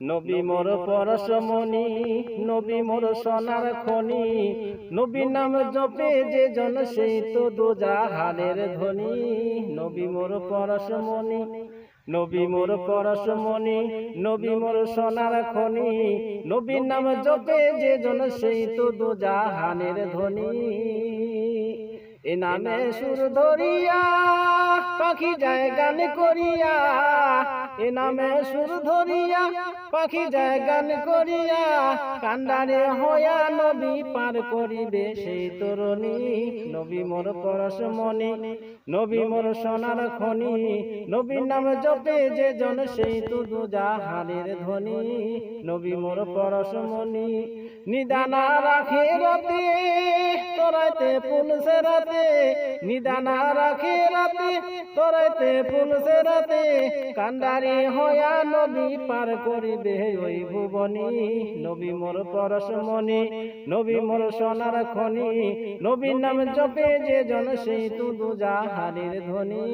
নবী মোর পরশমণি নবী মোর সোনার খনি নবী নাম জপে যে জন সেই তো দোজাহানের ধ্বনি নবী মোর পরশমণি নবী মোর পরশমণি নবী মোর সোনার খনি। নবী নাম জপে যে জন সেই তো দোজাহানের ধ্বনি এ নামে সুর ধরিয়া পাখি যায় গান করিয়া। এ নামে সুর ধরিয়া পাখি যায় গান করিয়া, কান্ডারে হইয়া নবী পার করিবে সেই তরুণী। নবী মোর পরশমণি, নবী মোর সোনার খনি। নবীর নাম জপে যে জন সেই তুদু জাহানের ধ্বনি। নবী মোর পরশমণি নিদানা রাখে রাতে, তোরাইতে পুলসে রাতে। নিদানা রাখে রাতে, তোরাইতে পুলসে রাতে। কান্ডারি হয়া নবী পার করিবে ওই ভুবনী। নবী মোর পরশমণি, নবী মোর সোনার খনি। নবী নাম জপে যে জন সেই তুদু জাহানের ধ্বনি।